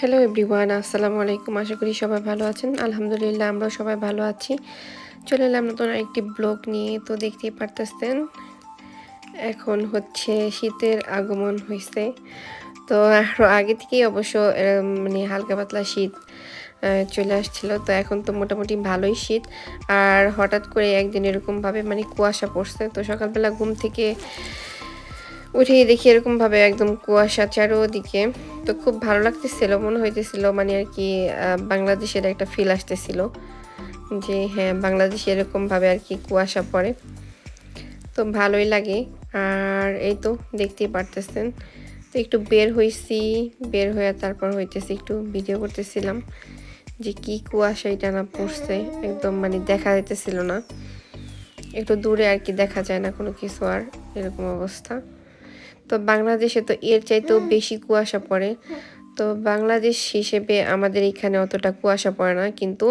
Hello everyone আসসালামু আলাইকুম। আশা করি সবাই ভালো আছেন। আলহামদুলিল্লাহ, আমরাও সবাই ভালো আছি। চলে এলাম নতুন একটি ব্লগ নিয়ে। তো দেখতেই পারতেছেন, এখন হচ্ছে শীতের আগমন হয়েছে তো আরও আগে থেকেই অবশ্য মানে হালকা পাতলা শীত চলে আসছিল। তো এখন তো মোটামুটি ভালোই শীত। আর হঠাৎ করে একদিন এরকমভাবে মানে কুয়াশা পড়ছে। তো সকালবেলা ঘুম থেকে উঠেই দেখি এরকম ভাবে একদম কুয়াশা চারোদিকে। তো খুব ভালো লাগতেছিল, মনে হইতেছিল মানে আর কি বাংলাদেশের একটা ফিল আসতেছিল যে হ্যাঁ বাংলাদেশে এরকম ভাবে আর কি কুয়াশা পড়ে। তো ভালোই লাগে। আর এই তো দেখতেই পারতেছেন। তো একটু বের হইছি, বের হয়ে তারপর হইতেছি একটু ভিডিও করতেছিলাম যে কি কুয়াশা এটা না পড়ছে, একদম মানে দেখা যাইতেছিল না। একটু দূরে আর কি দেখা যায় না কোনো কিছু আর, এরকম অবস্থা। তো বাংলাদেশে তো এর চাইতেও বেশি কুয়াশা পড়ে। তো বাংলাদেশ হিসেবে আমাদের এখানে অতটা কুয়াশা পড়ে না, কিন্তু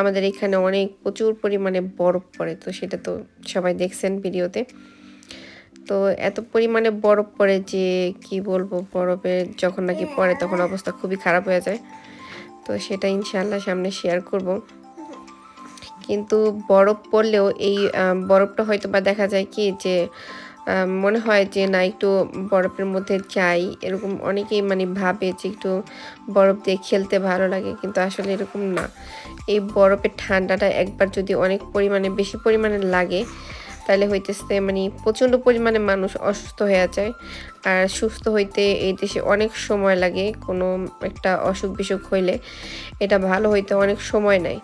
আমাদের এখানে অনেক প্রচুর পরিমাণে বরফ পড়ে, তো সেটা তো সবাই দেখছেন ভিডিওতে। তো এত পরিমাণে বরফ পড়ে যে কি বলব, বরফে যখন নাকি পড়ে তখন অবস্থা খুবই খারাপ হয়ে যায়। তো সেটা ইনশাল্লাহ সামনে শেয়ার করব। কিন্তু বরফ পড়লেও এই বরফটা হয়তো বা দেখা যায় কি যে মনে হয় যে, না, একটু বরফের মধ্যে যাই। এরকম অনেকেই মানে ভাবে যে, একটু বরফ দিয়ে খেলতে ভালো লাগে। কিন্তু আসলে এরকম না। এই বরফের ঠান্ডাটা একবার যদি অনেক পরিমাণে, বেশি পরিমাণে লাগে, তাহলে হইতেছে মানে প্রচণ্ড পরিমাণে মানুষ অসুস্থ হয়ে যায়। আর সুস্থ হইতে এই দেশে অনেক সময় লাগে কোনো একটা অসুখ বিসুখ হইলে। এটা ভালো হইতে অনেক সময় নেয়।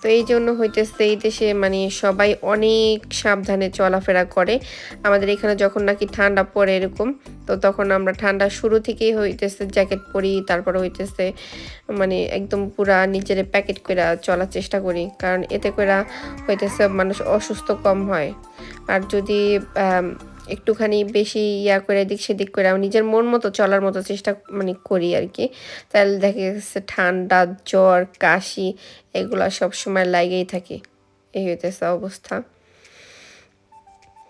তো এই জন্য হইতেছে এই দেশে মানে সবাই অনেক সাবধানে চলাফেরা করে। আমাদের এখানে যখন নাকি ঠান্ডা পড়ে এরকম, তো তখন আমরা ঠান্ডা শুরু থেকেই হইতেছে জ্যাকেট পরি, তারপরে হইতেছে মানে একদম পুরা নিজের প্যাকেট করে চলার চেষ্টা করি। কারণ এতে করে হইতেছে মানুষ অসুস্থ কম হয়। আর যদি একটুখানি বেশি ইয়া করে এদিক সেদিক করে আমি নিজের মন মতো চলার মতো চেষ্টা মানে করি আর কি। তাহলে দেখা গেছে ঠান্ডা, জ্বর, কাশি, এগুলো সবসময় লাগেই থাকে। এই হইতেছে অবস্থা।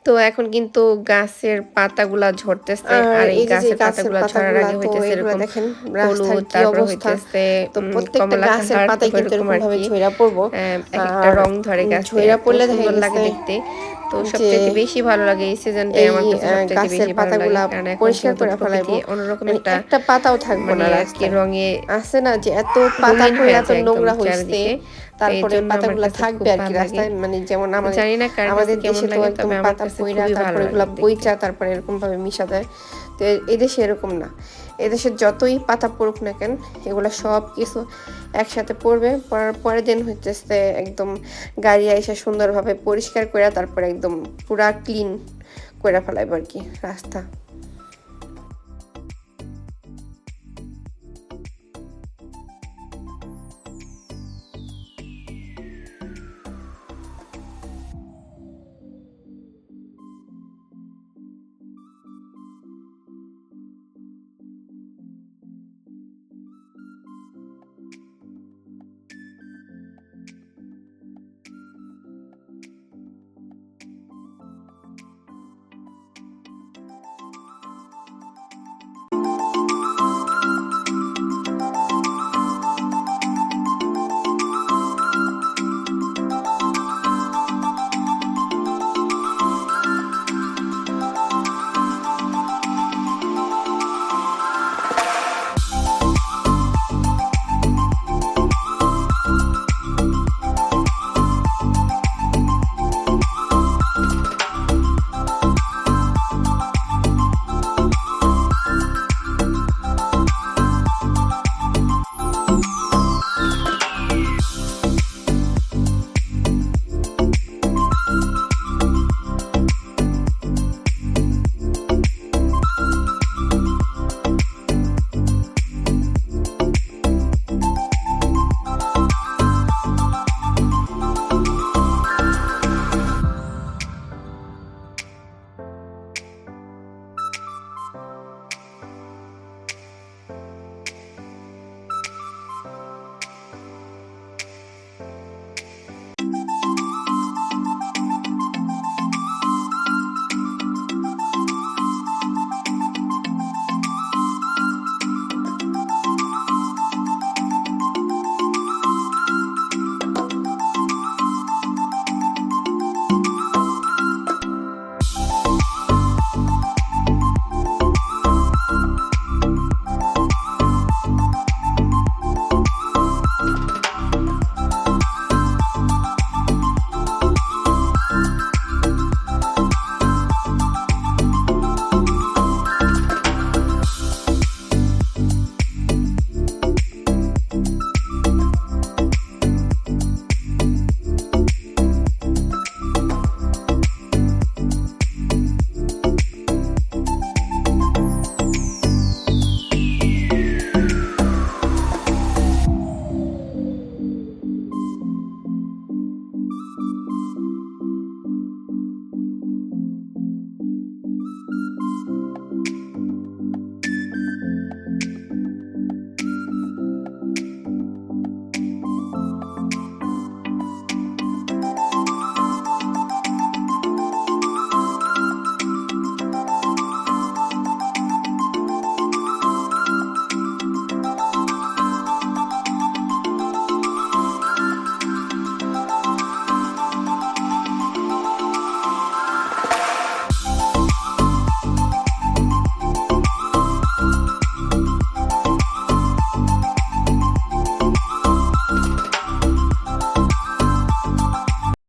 তো এখন কিন্তু গাছের পাতাগুলা ঝরতেছে আর এই গাছের পাতাগুলা ঝরার আগে হইতেছে এরকম দেখেন হলুদ তারপর হইতেছে তো প্রত্যেকটা গাছের পাতায় কিন্তু এরকম ভাবে। পড়ব। একটা রং ধরে গাছে পড়লে সুন্দর লাগে দেখতে। তো সবচেয়ে বেশি ভালো লাগে এই সিজনটাই আমার কাছে সবচেয়ে বেশি ভালো লাগে। পাতাগুলা কারণ এখন পরিষ্কার করে ফেলাইবো। অন্যরকম মানে একটা একটা পাতাও থাকবে মানে না আর কি রাস্তায়। রঙে আছে না যে এত পাতা হয়ে এত নোংরা হইছে। তারপরে পাতাগুলা থাকবে আর কি রাস্তায় মানে যেমন আমাদের আমাদের দেশে তো একদম পাতা পইরা তারপরে এগুলা। বইচা তারপরে এরকম ভাবে মিশা দেয় তো এদেশে এরকম না। এদেশে যতই পাতা পড়ুক না কেন এগুলা সব কিছু একসাথে পড়বে। পড়ার পরের দিন হইতেছে একদম গাড়ি এসে সুন্দরভাবে পরিষ্কার করে তারপরে একদম পুরা ক্লিন করে ফেলাইব আর কি রাস্তা।